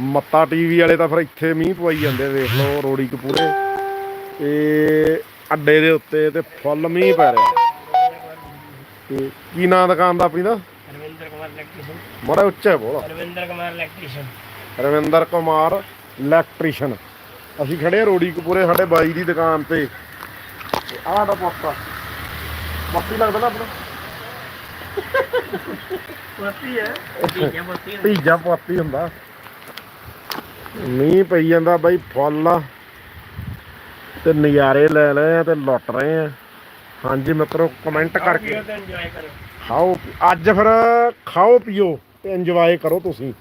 ਮੱਤਾ ਟੀਵੀ ਵਾਲੇ ਤਾਂ ਫਿਰ ਇੱਥੇ ਮੀਂਹ ਪਵਾਈ ਜਾਂਦੇ ਵੇਖ ਲਓ ਰੋੜੀ ਕਪੂਰੇ ਤੇ ਅੱਡੇ ਦੇ ਉੱਤੇ ਤੇ ਫੁੱਲ ਮੀਂਹ ਪੈ ਰਿਹਾ। ਤੇ ਕੀ ਨਾਂ ਦੁਕਾਨ ਦਾ ਆਪਣੀ ਦਾ? ਰਵਿੰਦਰ ਕੁਮਾਰ ਇਲੈਕਟ੍ਰੀਸ਼ੀਅਨ ਬੜਾ ਉੱਚਾ ਬੋਲ। ਰਵਿੰਦਰ ਕੁਮਾਰ ਇਲੈਕਟ੍ਰੀਸ਼ੀਅਨ ਰਵਿੰਦਰ ਕੁਮਾਰ ਇਲੈਕਟ੍ਰੀਸ਼ੀਅਨ ਅਸੀਂ ਖੜੇ ਰੋੜੀ ਕਪੂਰੇ ਸਾਡੇ ਬਾਈ ਦੀ ਦੁਕਾਨ ਤੇ। ਆਹ ਸਾਡਾ ਪੋਸਟਾ। ਮੱਤੀ ਲੱਗਦਾ ਨਾ ਆਪਣਾ? ਪੋਤੀ ਹੈ। ਭੀਜਾ ਪੋਤੀ ਹੁੰਦਾ। ਮੀਂਹ ਪਈ ਜਾਂਦਾ ਬਾਈ ਫੁੱਲ ਤੇ ਨਜ਼ਾਰੇ ਲੈ ਲਏ ਆ ਤੇ ਲੁੱਟ ਰਹੇ ਆ। ਹਾਂਜੀ ਮਿੱਤਰੋ ਕਮੈਂਟ ਕਰਕੇ। ਖਾਓ ਅੱਜ ਫਿਰ ਖਾਓ ਪੀਓ ਤੇ ਇੰਜੋਏ ਕਰੋ ਤੁਸੀਂ।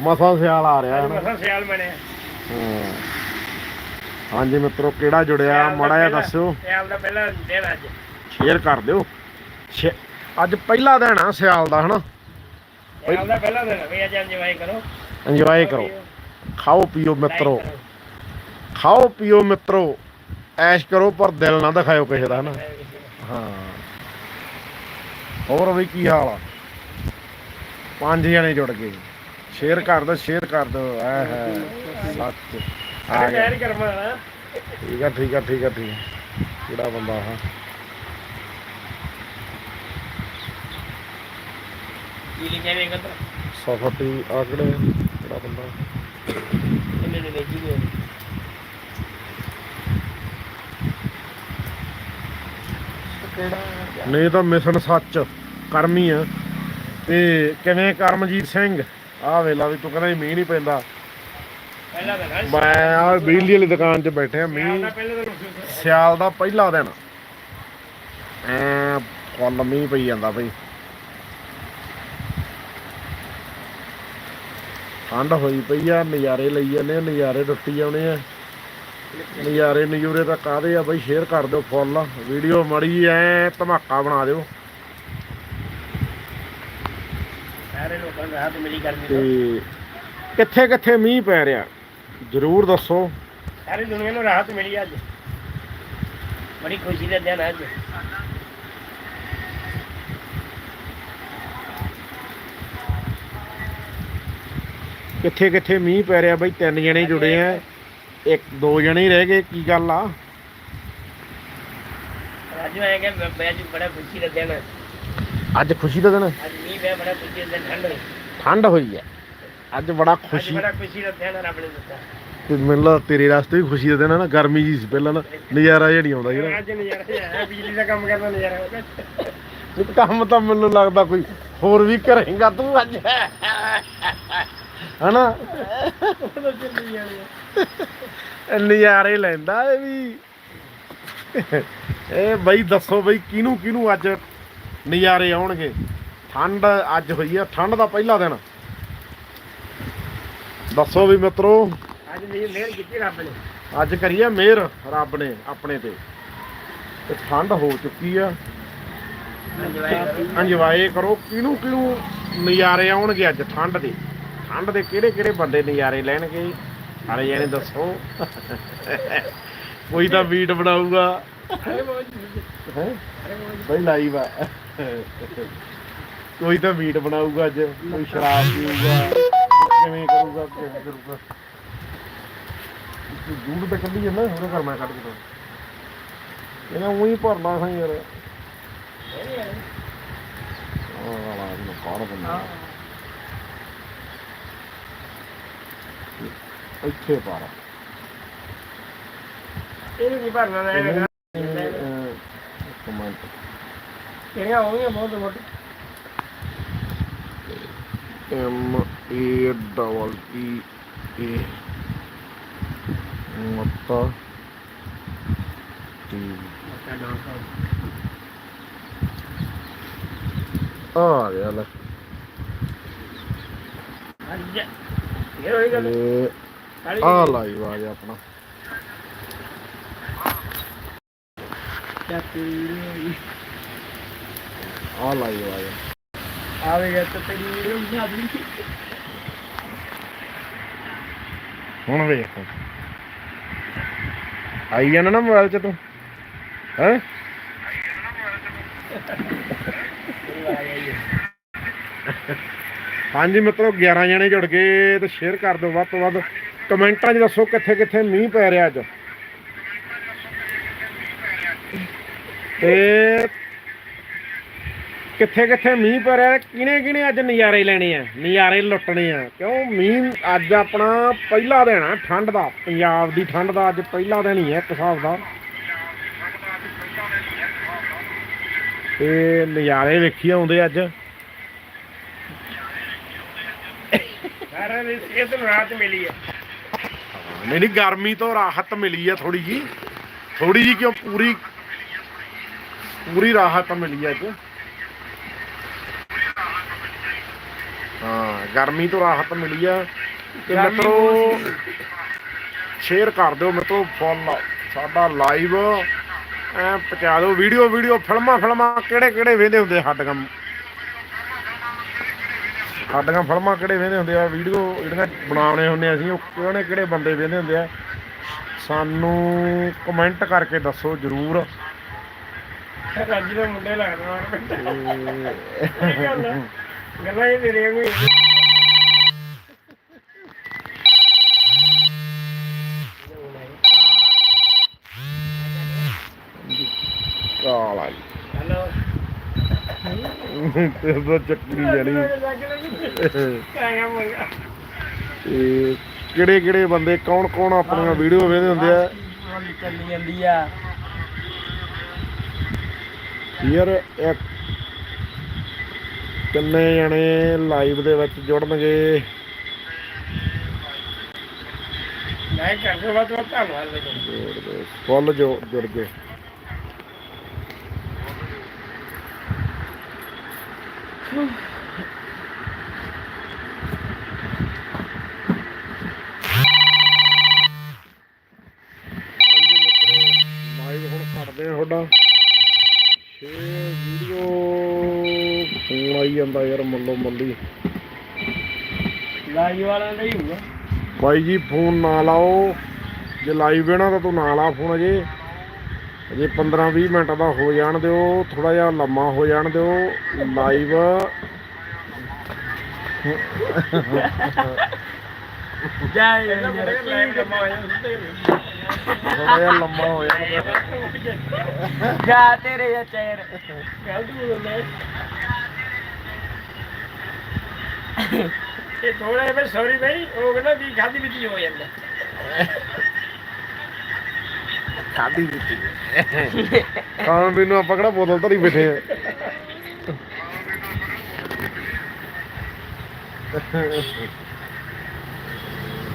ਮਸਾ ਸਿਆਲ ਆ। ਰਿਹਾ ਹੈ ਮਸਾ ਸਿਆਲ ਬਣੇ ਹਾਂ। ਹਾਂਜੀ ਮਿੱਤਰੋ ਕਿਹੜਾ ਜੁੜਿਆ ਮਾੜਾ ਜਿਹਾ ਦੱਸਿਓ। ਸਿਆਲ ਦਾ ਪਹਿਲਾ ਦਿਨ ਅੱਜ। ਸ਼ੇਅਰ ਕਰ ਦਿਓ। ਅੱਜ ਪਹਿਲਾ ਦਿਨ ਆ ਸਿਆਲ ਦਾ ਹਨਾ? ਦਾ ਅੱਜ ਇੰਜੋਏ ਕਰੋ। ਇੰਜੋਏ ਕਰੋ। ਖਾਓ ਪੀਓ ਮਿੱਤਰੋ। Like ਕਰੋ। ਖਾਓ ਪੀਓ ਮਿੱਤਰੋ। ਐਸ਼ ਕਰੋ ਪਰ ਦਿਲ ਨਾ ਦਿਖਾਇਓ ਕਿਸੇ ਦਾ ਹਨਾ? ਹਾਂ। ਹੋਰ ਵੀ ਕੀ ਹਾਲ ਆ? ਪੰਜ ਜਣੇ ਜੁੜ ਗਏ। ਸ਼ੇਅਰ ਕਰ ਦਿਓ ਸ਼ੇਅਰ ਕਰ ਦਿਓ ਐ ਹੈ ਸੱਚ। ਆ ਗਿਆ। ਠੀਕ ਆ ਠੀਕ ਆ ਠੀਕ ਆ ਕਿਹੜਾ ਬੰਦਾ ਆ ਕੀ ਲਿਖਿਆ ਵੇ ਕਦਰ ਸਫਟੀ ਆਕੜੇ ਕਿਹੜਾ ਬੰਦਾ। ਇਹਨੇ ਨੇ ਵੇਚੀ ਗਏ ਕਿਹੜਾ ਨਹੀਂ ਤਾਂ ਮਿਸ਼ਨ ਸੱਚ ਕਰਮੀ ਆ। ਤੇ ਕਿਵੇਂ ਕਰਮਜੀਤ ਸਿੰਘ? ਆ ਵੇਲਾ ਵੀ ਤੂੰ ਕਹਿੰਦਾ ਸੀ ਮੀਂਹ ਨਹੀਂ ਪੈਂਦਾ। ਪਹਿਲਾ ਦਿਨ ਆ ਮੈਂ ਆ ਬਿਜਲੀ ਵਾਲੀ ਦੁਕਾਨ 'ਚ ਬੈਠੇ ਆ ਸਿਆਲ ਮੀਂਹ ਦਾ ਪਹਿਲਾ ਦਿਨ ਮਹਿਸੂਸ ਸਿਆਲ ਦਾ ਪਹਿਲਾ ਦਿਨ। ਐ ਫੁੱਲ ਮੀਂਹ ਪਈ ਜਾਂਦਾ ਬਈ। ਠੰਡ ਹੋਈ ਪਈ ਆ ਨਜ਼ਾਰੇ ਲਈ ਜਾਂਦੇ ਆ ਨਜ਼ਾਰੇ ਟੁੱਟੀ ਜਾਣੇ ਆ। ਨਜ਼ਾਰੇ ਨਜ਼ੂਰੇ ਤਾਂ ਕਾਦੇ ਆ ਬਈ ਸ਼ੇਅਰ ਕਰ ਦਿਓ ਫੁੱਲ। ਵੀਡੀਓ ਮੜੀ ਐ ਧਮਾਕਾ ਬਣਾ ਦਿਓ। ਸਾਰੇ ਲੋਕਾਂ ਦਾ ਹੱਥ ਮਿਲੀ ਤੋਂ। ਤੇ ਕਿੱਥੇ ਕਿੱਥੇ ਮੀਂਹ ਪੈ ਰਿਹਾ ਜਰੂਰ ਦੱਸੋ। ਸਾਰੀ ਦੁਨੀਆ ਨੂੰ ਰਾਹਤ ਮਿਲੀ ਅੱਜ। ਬੜੀ ਖੁਸ਼ੀ ਦਾ ਦਿਨ ਅੱਜ। ਕਿੱਥੇ ਕਿੱਥੇ ਮੀਂਹ ਪੈ ਰਿਹਾ ਬਈ ਤਿੰਨ ਜਣੇ ਜੁੜੇ ਆ। ਇੱਕ ਦੋ ਜਣੇ ਹੀ ਰਹਿ ਗਏ ਕੀ ਗੱਲ ਆ? ਰਾਜੂ ਅੱਜ ਬੜਾ ਖੁਸ਼ੀ ਦਾ ਦਿਨ ਹੈ। ਅੱਜ ਖੁਸ਼ੀ ਦਾ ਦਿਨ? ਅੱਜ ਮੀਂਹ ਪਿਆ ਬੜਾ ਖੁਸ਼ੀ ਦਾ ਦਿਨ ਠੰਡ ਹੋਈ। ਠੰਡ ਹੋਈ ਹੈ ਅੱਜ ਬੜਾ ਖੁਸ਼ੀ। ਬੜਾ ਖੁਸ਼ੀ ਦਾ ਦਿਨ ਰੱਬ ਨੇ ਦਿੱਤਾ। ਤੇ ਮੈਨੂੰ ਲੱਗਦਾ ਤੇਰੇ ਵਾਸਤੇ ਵੀ ਖੁਸ਼ੀ ਦਾ ਦਿਨ ਹੈ ਨਾ ਗਰਮੀ ਜੀ ਸੀ ਪਹਿਲਾਂ ਨਾ ਨਜ਼ਾਰਾ ਜਿਹੜੀ ਆਉਂਦਾ ਜਿਹੜਾ ਅੱਜ ਨਜ਼ਾਰਾ ਹੈ ਬਿਜਲੀ ਦਾ ਕੰਮ ਕਰਨਾ ਨਜ਼ਾਰਾ। ਇੱਕ ਕੰਮ ਤਾਂ ਮੈਨੂੰ ਲੱਗਦਾ ਕੋਈ ਹੋਰ ਵੀ ਕਰੇਗਾ ਤੂੰ ਅੱਜ। ਹਨਾ? ਨਜ਼ਾਰੇ ਲੈਂਦਾ ਇਹ ਵੀ। ਇਹ ਬਈ ਦੱਸੋ ਬਈ ਕਿਹਨੂੰ ਕਿਹਨੂੰ ਅੱਜ ਨਜ਼ਾਰੇ ਆਉਣਗੇ? ਠੰਡ ਅੱਜ ਹੋਈ ਆ ਠੰਡ ਦਾ ਪਹਿਲਾ ਦਿਨ। ਦੱਸੋ ਵੀ ਮਿੱਤਰੋ। ਅੱਜ ਮੇਰੀ ਮਿਹਰ ਕੀਤੀ ਰੱਬ ਨੇ। ਅੱਜ ਕਰੀਏ ਮਿਹਰ ਰੱਬ ਨੇ ਆਪਣੇ ਤੇ। ਤੇ ਠੰਡ ਹੋ ਚੁੱਕੀ ਆ। ਇੰਜੋਏ ਕਰੋ। ਕਿਹਨੂੰ ਕਿਹਨੂੰ ਨਜ਼ਾਰੇ ਆਉਣਗੇ ਅੱਜ ਠੰਡ ਦੇ? ਠੰਡ ਦੇ ਕਿਹੜੇ ਕਿਹੜੇ ਬੰਦੇ ਨਜ਼ਾਰੇ ਲੈਣਗੇ ਸਾਰੇ ਜਣੇ ਦੱਸੋ। ਕੋਈ ਤਾਂ ਵੀਡ ਬਣਾਊਗਾ। ਬਈ ਲਾਈਵ ਆ। ਕੋਈ ਤਾਂ ਮੀਟ ਬਣਾਊਗਾ ਅੱਜ। ਕੋਈ ਸ਼ਰਾਬ ਪੀਊਗਾ। ਕਿਵੇਂ ਕਰੂਗਾ ਕਿਵੇਂ ਕਰੂਗਾ। ਦੂਰ ਤੇ ਕੱਢੀ ਜਾਂਦਾ ਉਹਦੇ ਘਰ ਮੈਂ ਕੱਢ ਕੇ ਦੋ ਇਹਨਾਂ ਉਹੀ ਭਰਨਾ ਸਾਂ ਯਾਰ। ਆਹ ਵਾਲਾ ਇਹਨੂੰ ਕੌਣ ਬੰਦਾ ਇੱਥੇ ਪਾਰਾ ਇਹ ਨਹੀਂ ਭਰਨਾ ਨਾ ਹੈਗਾ ਕਮੈਂਟ ਕਿਹੜੀਆਂ ਹੋਣਗੀਆਂ ਬਹੁਤ ਮੋਟੀ M A double E A ਮੱਤਾ। ਟੀ ਆ ਗਿਆ ਲੈ। ਅੱਜ ਇਹ ਹੋਈ ਗੱਲ। ਇਹ ਆ ਲਾਈਵ ਆ ਗਿਆ ਆਪਣਾ। ਆ ਲਾਈਵ ਆ ਗਿਆ ਆਵੇਗਾ ਤਾਂ ਤੇਰੀ ਵੀਡੀਓ ਬਣਾ ਦੂੰਗੀ ਹੁਣ ਵੇਖ। ਆਈ ਜਾਣਾ ਨਾ ਮੋਬਾਈਲ 'ਚ ਤੂੰ। ਹੈ? ਹਾਂਜੀ ਮਿੱਤਰੋ 11 ਜਣੇ ਜੁੜ ਗਏ ਤੇ ਸ਼ੇਅਰ ਕਰ ਦਿਓ ਵੱਧ ਤੋਂ ਵੱਧ। ਕਮੈਂਟਾਂ 'ਚ ਦੱਸੋ ਕਿੱਥੇ ਕਿੱਥੇ ਮੀਂਹ ਪੈ ਰਿਹਾ ਅੱਜ। ਤੇ ਕਿੱਥੇ ਕਿੱਥੇ ਮੀਂਹ ਪੈ ਰਿਹਾ, ਕਿਹਨੇ ਕਿਹਨੇ ਅੱਜ ਨਜ਼ਾਰੇ ਲੈਣੇ ਆ, ਨਜ਼ਾਰੇ ਲੁੱਟਣੇ ਆ। ਕਿਉਂ ਮੀਂਹ ਅੱਜ ਆਪਣਾ ਪਹਿਲਾ ਦਿਨ ਆ, ਠੰਡ ਦਾ, ਪੰਜਾਬ ਦੀ ਠੰਡ ਦਾ ਅੱਜ ਪਹਿਲਾ ਦਿਨ ਹੀ ਹੈ ਹਿਸਾਬ ਦਾ। ਤੇ ਨਜ਼ਾਰੇ ਵੇਖੀ ਆਉਂਦੇ ਅੱਜ। ਸਾਰਾ ਦੇ ਸਿਹਤ ਨੂੰ ਰਾਹਤ ਮਿਲੀ ਹੈ ਨਹੀਂ ਨਹੀਂ ਗਰਮੀ ਤੋਂ ਰਾਹਤ ਮਿਲੀ ਹੈ ਥੋੜੀ ਜੀ ਥੋੜੀ ਜੀ ਕਿਉਂ? ਪੂਰੀ ਪੂਰੀ ਰਾਹਤ ਮਿਲੀ ਹੈ ਅੱਜ ਹਾਂ ਗਰਮੀ ਤੋਂ ਰਾਹਤ ਮਿਲੀ ਹੈ। ਤੇ ਮਿੱਤਰੋ ਸ਼ੇਅਰ ਕਰ ਦਿਓ ਮਿੱਤਰੋ ਫੁੱਲ ਸਾਡਾ ਲਾਈਵ। ਐ ਪਹੁੰਚਾ ਦਿਓ ਵੀਡੀਓ ਵੀਡੀਓ ਫਿਲਮਾਂ ਫਿਲਮਾਂ ਕਿਹੜੇ ਕਿਹੜੇ ਵੇਂਦੇ ਹੁੰਦੇ ਆ ਸਾਡੀਆਂ ਸਾਡੀਆਂ ਫਿਲਮਾਂ ਕਿਹੜੇ ਵੇਂਦੇ ਹੁੰਦੇ ਆ? ਵੀਡੀਓ ਜਿਹੜੀਆਂ ਬਣਾਉਣੇ ਹੁੰਦੇ ਆ ਅਸੀਂ ਉਹ ਕਿਹੜੇ ਕਿਹੜੇ ਬੰਦੇ ਵੇਂਦੇ ਹੁੰਦੇ ਆ। ਸਾਨੂੰ ਕਮੈਂਟ ਕਰਕੇ ਦੱਸੋ ਜਰੂਰ। ਰੱਜ ਦੇ ਮੁੰਡੇ ਲੱਗਦੇ ਮਾਰ ਗੱਲਾਂ ਇਹ ਤੇਰੇ ਵਾਂਗੂ ਹੀ ਕਾਲਾ ਜੀ। ਹੈਲੋ। ਤੇ ਉਹ ਚੱਕਰੀ ਜਾਣੀ। ਕਾਇਆ ਮੰਗਾ ਤੇ ਕਿਹੜੇ ਕਿਹੜੇ ਬੰਦੇ ਕੌਣ ਕੌਣ ਆਪਣੀਆਂ ਵੀਡੀਓ ਵੇਖਦੇ ਹੁੰਦੇ ਆ? ਮੰਨ ਚੱਲੀ ਜਾਂਦੀ ਆ ਯਾਰ ਇੱਕ ਕਿੰਨੇ ਜਣੇ ਲਾਈਵ ਦੇ ਵਿੱਚ ਜੁੜਨਗੇ। ਮੈਂ ਕਰਦੇ ਬਾਤ ਬਾਤ ਧੰਨਵਾਦ ਫੁੱਲ ਜੋ ਜੁੜ ਗਏ ਮਿੱਤਰੋ ਲਾਈਵ ਹੁਣ ਕਰਦੇ ਆ ਤੁਹਾਡਾ ਛੇ ਵੀਡੀਓ ਫੋਨ ਆਈ ਜਾਂਦਾ ਯਾਰ ਮੱਲੋ ਮੱਲੀ ਲਾਈ ਵਾਲਾ ਨਹੀਂ ਹੋਊਗਾ ਬਾਈ ਜੀ ਫੋਨ ਨਾ ਲਾਓ। ਜੇ ਲਾਈਵ ਹੈ ਨਾ ਤਾਂ ਤੂੰ ਨਾ ਲਾ ਫੋਨ ਅਜੇ। ਅਜੇ 15 20 ਮਿੰਟ ਦਾ ਹੋ ਜਾਣ ਦਿਓ ਥੋੜਾ ਜਿਹਾ ਲੰਮਾ ਹੋ ਜਾਣ ਦਿਓ। ਲਾਈਵ। ਜੈ ਥੋੜਾ ਜਿਹਾ ਲੰਮਾ ਹੋ ਜਾਣ। ਜਾ ਤੇਰੇ ਜਾਂ ਚੈਰ ਗਲਤ ਬੋਲਦਾ ਇਹ ਥੋੜਾ ਜਿਹਾ ਸੌਰੀ ਬਈ ਉਹ ਕਹਿੰਦਾ ਵੀ ਖਾਦੀ ਵਿੱਚ ਹੋ ਜਾਂਦਾ। ਖਾਦੀ ਦਿੱਤੀ ਖਾਣ ਪੀਣ ਨੂੰ ਆਪਾਂ ਕਿਹੜਾ ਬੋਤਲ ਧਰੀ ਬੈਠੇ ਆ।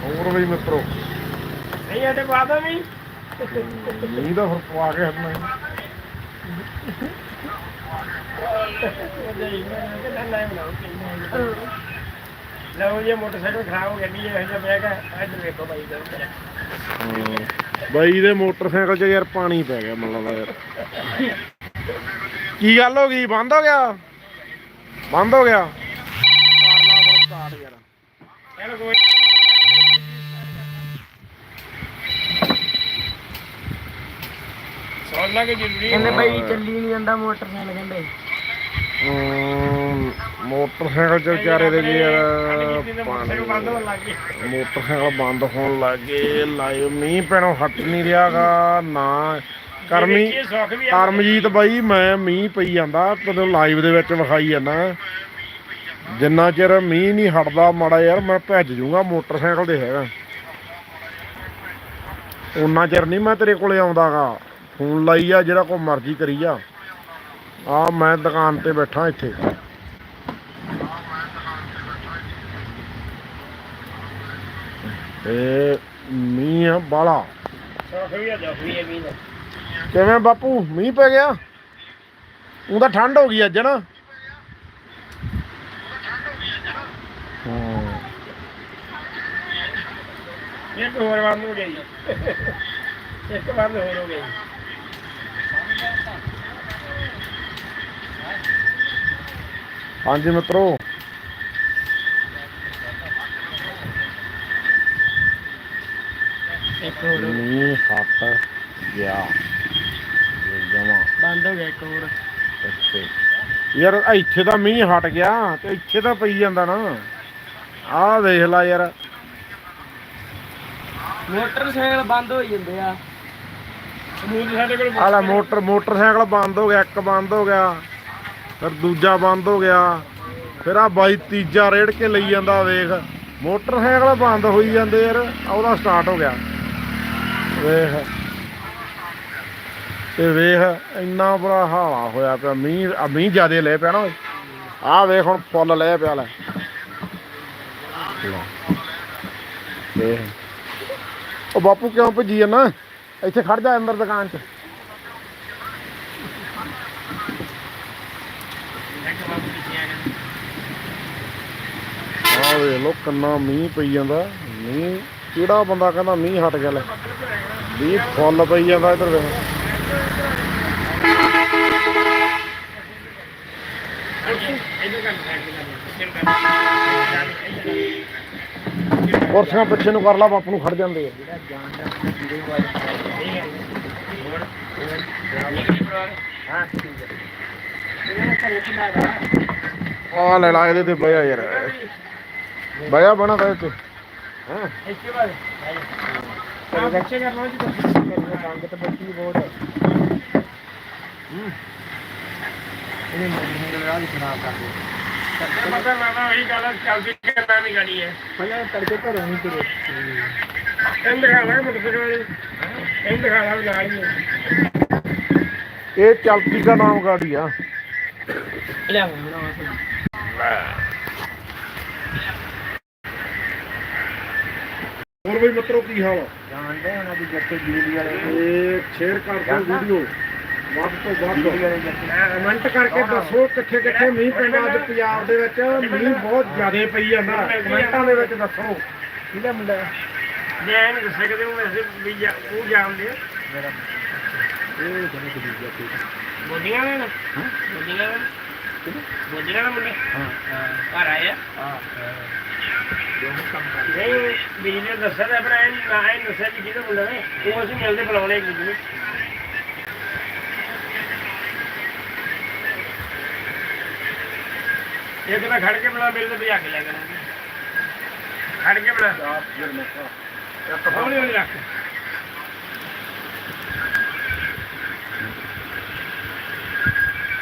ਹੋਰ ਵੀ ਮਿੱਤਰੋ? ਨਹੀਂ ਇਹਦੇ ਬਾਅਦ ਵੀ ਨਹੀਂ ਤਾਂ ਫਿਰ ਪਵਾ ਕੇ ਹਟਣਾ ਹੈ। ਲਓ ਜੀ ਮੋਟਰਸਾਈਕਲ ਖਰਾਬ ਹੋ ਗਿਆ ਨਹੀਂ ਇਹ ਜਿਹਾ ਬੈਗ ਹੈ ਇੱਧਰ ਵੇਖੋ ਬਾਈ ਦਾ ਹਾਂ। ਬਾਈ ਦੇ ਮੋਟਰਸਾਈਕਲ 'ਚ ਯਾਰ ਪਾਣੀ ਪੈ ਗਿਆ ਮੈਨੂੰ ਲੱਗਦਾ ਯਾਰ। ਕੀ ਗੱਲ ਹੋ ਗਈ? ਬੰਦ ਹੋ ਗਿਆ? ਬੰਦ ਹੋ ਗਿਆ? ਕਰ ਲਾ ਫਿਰ ਸਟਾਰਟ ਯਾਰ ਚਲੋ ਕੋਈ ਸੌਣ ਲੱਗੇ ਜ਼ਰੂਰੀ ਕਹਿੰਦੇ ਬਾਈ ਚੱਲੀ ਨਹੀਂ ਜਾਂਦਾ ਮੋਟਰਸਾਈਕਲ ਕਹਿੰਦੇ। ਮੋਟਰਸਾਈਕਲ 'ਚ ਵਿਚਾਰੇ ਦੇ ਜੀ ਯਾਰ ਮੋਟਰਸਾਈਕਲ ਬੰਦ ਹੋਣ ਲੱਗ ਗਏ। ਮੋਟਰਸਾਈਕਲ ਬੰਦ ਹੋਣ ਲੱਗੇ ਲਾਈਵ ਮੀਂਹ ਪੈਣੋਂ ਹਟ ਨਹੀਂ ਰਿਹਾਗਾ ਨਾ ਕਰਮੀ ਕਰਮਜੀਤ ਬਾਈ ਮੈਂ ਮੀਂਹ ਪਈ ਜਾਂਦਾ ਤੈਨੂੰ ਲਾਈਵ ਦੇ ਵਿੱਚ ਵਿਖਾਈ ਜਾਂਦਾ। ਜਿੰਨਾ ਚਿਰ ਮੀਂਹ ਨਹੀਂ ਹਟਦਾ ਮਾੜਾ ਯਾਰ ਮੈਂ ਭੱਜ ਜੂਗਾ ਮੋਟਰਸਾਈਕਲ ਤੇ ਹੈਗਾ। ਉਨਾ ਚਿਰ ਨਹੀਂ ਮੈਂ ਤੇਰੇ ਕੋਲੇ ਆਉਂਦਾਗਾ। ਫੋਨ ਲਾਈ ਆ ਜਿਹੜਾ ਕੋ ਮਰਜ਼ੀ ਕਰੀ ਆ। ਆ ਮੈਂ ਦੁਕਾਨ ਤੇ ਬੈਠਾ ਇੱਥੇ। ਤੇ ਮੀਂਹ ਬਾਲਾ ਕਿਵੇਂ ਬਾਪੂ? ਮੀਂਹ ਪੈ ਗਿਆ? ਉਹ ਤਾਂ ਠੰਡ ਹੋ ਗਈ ਅੱਜ ਨਾ? ਇੱਕ ਹੋਰ ਬੰਦ ਹੋ ਗਈ ਇੱਕ ਬੰਦ ਹੋਰ ਹੋ ਗਈ ਹਾਂਜੀ ਮਿੱਤਰੋ। ਇੱਕ ਹੋਰ। ਮੀਂਹ ਹੱਟ ਗਿਆ। ਇਹ ਜਮਾ। ਬੰਦ ਹੋ ਗਿਆ ਇੱਕ ਹੋਰ। ਇੱਥੇ ਯਾਰ ਇੱਥੇ ਤਾਂ ਮੀਂਹ ਹਟ ਗਿਆ ਤੇ ਇੱਥੇ ਤਾਂ ਪਈ ਜਾਂਦਾ ਨਾ। ਆਹ ਦੇਖ ਲੈ ਯਾਰ। ਮੋਟਰਸਾਈਕਲ ਬੰਦ ਹੋ ਜਾਂਦੇ ਆ। ਸਮੂਹ ਸਾਡੇ ਕੋਲ ਆਹ ਲੈ ਮੋਟਰ ਮੋਟਰਸਾਈਕਲ ਬੰਦ ਹੋ ਗਿਆ ਇੱਕ ਬੰਦ ਹੋ ਗਿਆ। ਫਿਰ ਦੂਜਾ ਬੰਦ ਹੋ ਗਿਆ। ਫਿਰ ਆ ਬਾਈ ਤੀਜਾ ਰੇੜ ਕੇ ਲਈ ਜਾਂਦਾ, ਵੇਖ। ਮੋਟਰਸਾਈਕਲ ਬੰਦ ਹੋਈ ਜਾਂਦੇ ਯਾਰ ਉਹਦਾ ਸਟਾਰਟ ਹੋ ਗਿਆ। ਵੇਖ। ਤੇ ਵੇਖ, ਇੰਨਾ ਬੁਰਾ ਹਾਲਾ ਹੋਇਆ ਪਿਆ। ਮੀਂਹ ਆ ਮੀਂਹ ਜ਼ਿਆਦੇ ਲੈ ਪਿਆ ਨਾ ਓਏ। ਆਹ ਵੇਖ ਹੁਣ ਫੁੱਲ ਲੈ ਪਿਆ ਲੈ। ਲੈ। ਵੇਖ। ਉਹ ਬਾਪੂ ਕਿਉਂ ਭੱਜੀ ਜਾਂਦਾ? ਇੱਥੇ ਖੜ ਜਾ ਅੰਦਰ ਦੁਕਾਨ 'ਚ। ਆਹ ਵੇਖ ਲੋ ਕਿੰਨਾ ਮੀਂਹ ਪਈ ਜਾਂਦਾ। ਮੀਂਹ, ਕਿਹੜਾ ਬੰਦਾ ਕਹਿੰਦਾ ਮੀਂਹ ਹਟ ਗਿਆ ਲੈ। ਮੀਂਹ ਫੁੱਲ ਪਈ ਜਾਂਦਾ ਇੱਧਰ ਵੇਖ। ਕੁਰਸੀਆਂ ਪਿੱਛੇ ਨੂੰ ਕਰ ਲਾ, ਬਾਪੂ ਨੂੰ ਖੜ ਜਾਂਦੇ ਆ। ਆ ਲੈ ਲਾ, ਇਹਦੇ ਤੇ ਬਿਆ ਯਾਰ। ਬਿਆ ਬਣਾ ਤਾਂ ਇੱਥੇ। ਹਾਂ। ਇੱਥੇ ਬਾਅਦ ਆ ਬੱਚੇ ਕਰਨਾ ਜੀ ਸੰਗਤ ਬੱਤੀ ਬਹੁਤ ਇਹਨੇ ਮੰਨ ਰਾਹ ਦੀ ਖਰਾਬ ਕਰ ਦੇ ਤੇ ਪਤਾ ਮੈਂ ਤਾਂ ਉਹੀ ਗੱਲ ਆ, ਚੱਲਦੀ ਕਰਨਾ ਨਹੀਂ ਗਾੜੀ ਦਿਖਾ ਲਾ ਦਿਖਾ ਲਾ। ਇਹ ਚਲਤੀ ਨਾਮ ਹੋਰ ਬਈ ਮਤਰੋ ਕੀ ਹਾਲ ਆ? ਜਾਣਦੇ ਉਹਨਾਂ ਦੀ ਜੱਟੇ ਬਿਜਲੀ ਵਾਲੇ ਇਹ ਸ਼ੇਅਰ ਕਰ ਦਿਓ ਵੀਡੀਓ ਵੱਧ ਤੋਂ ਵੱਧ। ਕਮੈਂਟ ਕਰਕੇ ਦੱਸੋ ਕਿੱਥੇ ਕਿੱਥੇ ਮੀਂਹ ਪੈਂਦਾ ਅੱਜ ਪੰਜਾਬ ਦੇ ਵਿੱਚ। ਮੀਂਹ ਬਹੁਤ ਜ਼ਿਆਦਾ ਪਈ ਜਾਂਦਾ। ਕਮੈਂਟਾਂ ਦੇ ਵਿੱਚ ਦੱਸੋ। ਕਿਹਦਾ ਮੁੰਡਾ? ਜੇ ਇਹ ਨਹੀਂ ਦੱਸ ਸਕਦੇ ਉਹ ਵੈਸੇ ਵੀ ਜਾ- ਉਹ ਜਾਣਦੇ ਆ। ਮੇਰਾ ਇਹ ਜਨੇ ਕਿ ਦੂਜਾ ਤੇ ਬੋਲੀਆਂ ਨੇ? ਨਾ ਬੋਲੀਆਂ ਨੇ? ਬੋਲੀਆਂ ਨੇ ਮੁੰਡੇ? ਹਾਂ ਘਰ ਆਏ ਆ? ਹਾਂ। ਨਹੀਂ ਬਿਜਲੀ ਨੇ ਦੱਸਿਆ ਤਾਂ ਆਪਣਾ ਇਹ ਨਾ ਇਹ ਦੱਸਿਆ ਕਿ ਕਿਹਦਾ ਮੁੰਡਾ ਨੇ ਉਹ ਅਸੀਂ ਮਿਲਦੇ ਬੁਲਾਉਣੇ ਇੱਕ ਦੂਜੇ ਨੂੰ। ਇਹ ਤਾਂ ਮੈਂ ਖੜ ਕੇ ਬੁਲਾ ਮੇਰੇ ਤੇ ਭਜਾ ਕੇ ਲੈ ਕਰਾਂਗੇ ਖੜ ਕੇ ਬੁਲਾ। ਹੌਲੀ ਹੌਲੀ ਰੱਖ।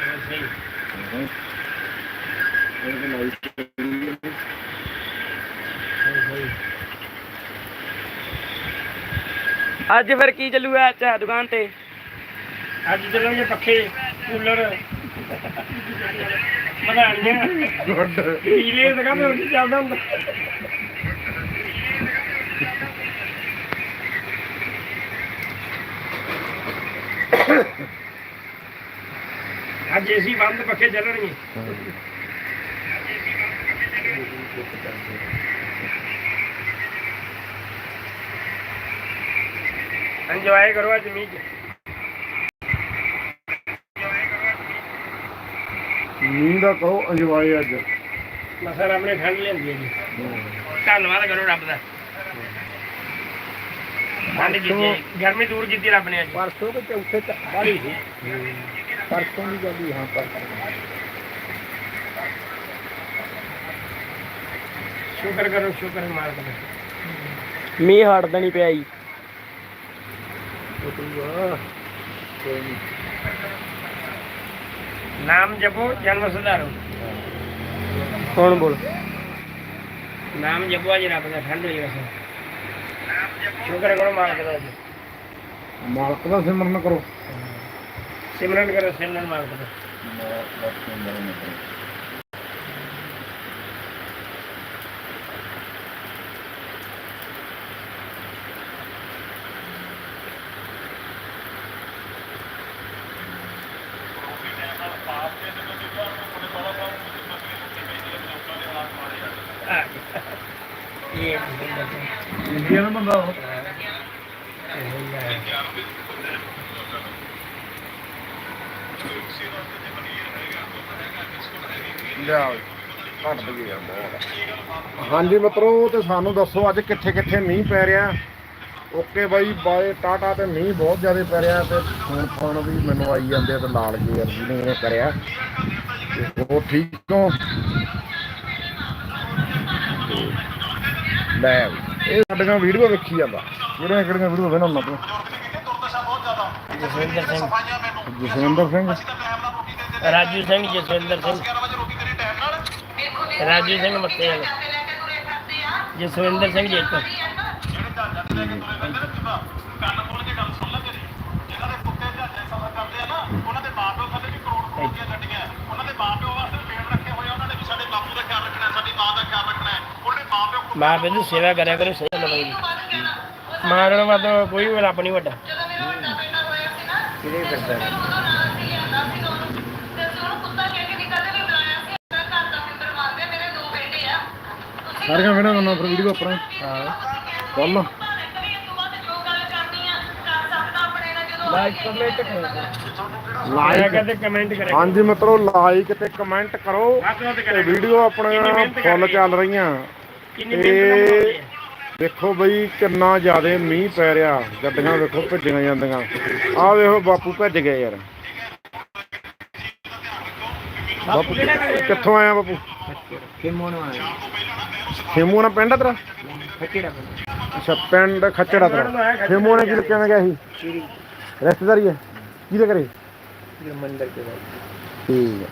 ਹਾਂ, ਸਹੀ। ਅੱਜ ਫਿਰ ਕੀ ਚੱਲੂਗਾ ਅੱਛਾ ਦੁਕਾਨ ਤੇ? ਅੱਜ ਚੱਲਣਗੇ ਪੱਖੇ, ਕੂਲਰ। ਮਧਾਣੀਆਂ ਪੀਲੇ ਦੁਕਾਨ ਤੇ ਨਹੀਂ ਚੱਲਦਾ ਹੁੰਦਾ। ਅੱਜ ਏਸੀ ਬੰਦ, ਪੱਖੇ ਚੱਲਣਗੇ। ਇੰਜੋਏ ਕਰੋ ਅੱਜ ਮੀਂਹ 'ਚ ਮੀਂਹ ਦਾ ਕਰੋ ਇੰਜੋਏ ਅੱਜ ਮਸਾ ਰੱਬ ਨੇ ਠੰਡ ਲਿਆਂਦੀ ਹੈ ਜੀ ਧੰਨਵਾਦ ਕਰੋ ਰੱਬ ਦਾ ਠੰਡ। ਗਰਮੀ ਦੂਰ ਕੀਤੀ ਰੱਬ ਨੇ ਅੱਜ ਪਰਸੋਂ ਤੇ ਚੌਥੇ ਬਾੜੀ ਸੀ ਪਰਸੋਂ ਦੀ ਜਾਂਦੀ ਹਾਂ ਪਰਸੋਂ ਸ਼ੁਕਰ ਕਰੋ ਸ਼ੁਕਰ ਮਾਲਕ ਦਾ ਮੀਂਹ ਹਟਦਾ ਨਹੀਂ ਪਿਆ ਜੀ ਨਾਮ ਜਪੋ ਜਨਮ ਸੁਧਾਰੋ ਹੁਣ ਬੋਲ ਨਾਮ ਜਪੋ ਅੱਜ ਰੱਬ ਦਾ ਠੰਡ ਹੋਈ ਵਸੇ ਸ਼ੁਕਰ ਕਰੋ ਮਾਲਕ ਦਾ ਜੀ ਮਾਲਕ ਦਾ ਸਿਮਰਨ ਕਰੋ ਸਿਮਰਨ ਕਰੋ ਸਿਮਰਨ ਮਾਲਕ ਦਾ ਇਹ ਇੰਡੀਅਨ ਬੰਦਾ ਉਹ ਲਿਆ ਘੱਟ ਗਈ ਯਾਰ ਬਹੁਤ। ਹਾਂਜੀ ਮਿੱਤਰੋ, ਤੇ ਸਾਨੂੰ ਦੱਸੋ ਅੱਜ ਕਿੱਥੇ ਕਿੱਥੇ ਮੀਂਹ ਪੈ ਰਿਹਾ। ਓਕੇ ਬਾਈ, ਬਾਏ, ਟਾਟਾ ਤੇ ਮੀਂਹ ਬਹੁਤ ਜ਼ਿਆਦਾ ਪੈ ਰਿਹਾ ਤੇ ਫੋਨ ਫੋਨ ਵੀ ਮੈਨੂੰ ਆਈ ਜਾਂਦੇ ਤੇ ਲਾਲ ਜੀ ਅਰਜੀ ਨੇ ਇਹ ਕਰਿਆ। ਉਹ ਠੀਕ ਹੋ? ਲੈ ਇਹ ਸਾਡੀਆਂ ਵੀਡੀਓ ਵੇਖੀ ਜਾਂਦਾ। ਕਿਹੜੀਆਂ ਕਿਹੜੀਆਂ ਵੀਡੀਓ ਵੇਖਣਾ ਤੂੰ? ਜਸਵਿੰਦਰ ਸਿੰਘ। ਜਸਵਿੰਦਰ ਸਿੰਘ? ਰਾਜੂ ਸਿੰਘ ਜਸਵਿੰਦਰ ਸਿੰਘ। ਰਾਜੂ ਸਿੰਘ ਮੱਤੇ ਵਾਲੇ। ਜਸਵਿੰਦਰ ਸਿੰਘ ਜੇਤੋ ਬਾਪ ਇਹਦੀ ਸੇਵਾ ਕਰਿਆ ਕਰੋ ਮਾਰਨ ਵੱਧ ਕੋਈ ਵੀ ਰੱਬ ਨਹੀਂ ਵੱਡਾ। ਕਿਹੜੇ ਫਿਰਦਾ ਸਾਰੀਆਂ ਵੇਣਾ ਨਾ ਫਿਰ ਵੀਡੀਓ ਆਪਣਾ। ਹਾਂ। ਚੱਲ ਲਾਈਕ ਕਰੋ ਲਾਈਕ ਕਰਦੇ ਕਮੈਂਟ ਕਰਿਆ ਹਾਂਜੀ ਮਿੱਤਰੋ ਲਾਈਕ ਤੇ ਕਮੈਂਟ ਕਰੋ ਤੇ ਵੀਡੀਓ ਆਪਣੀਆਂ ਫੁੱਲ ਚੱਲ ਰਹੀਆਂ। ਕਿੰਨੀ ਮਿਹਨਤ ਦੇਖੋ ਬਈ ਕਿੰਨਾ ਜ਼ਿਆਦਾ ਮੀਂਹ ਪੈ ਰਿਹਾ। ਗੱਡੀਆਂ ਵੇਖੋ ਭੱਜੀਆਂ ਜਾਂਦੀਆਂ। ਆਹ ਵੇਖੋ ਬਾਪੂ ਭੱਜ ਗਏ ਯਾਰ। ਬਾਪੂ ਕਿੱਥੋਂ ਆਇਆ ਬਾਪੂ? ਨੂੰ ਆਇਆ। ਪਿੰਡ ਆ ਤੇਰਾ? ਅੱਛਾ ਪਿੰਡ ਖੱਚੜਾ ਤੇਰਾ। ਖੇਮੂ ਨੇ ਕੀ ਕਿਵੇਂ ਗਿਆ ਸੀ? ਰਿਸ਼ਤੇਦਾਰੀ ਹੈ? ਕਿਹਦੇ ਘਰੇ? ਮੰਦਰ ਬਾਅਦ ਠੀਕ ਹੈ।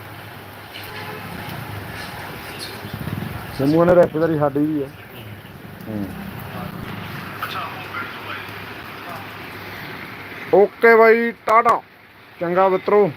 ਖੇਮੂ ਨੇ ਰਿਸ਼ਤੇਦਾਰੀ ਸਾਡੀ ਵੀ ਹੈ। ਹੂੰ। Okay bye tata. ਚੰਗਾ ਮਿੱਤਰੋ।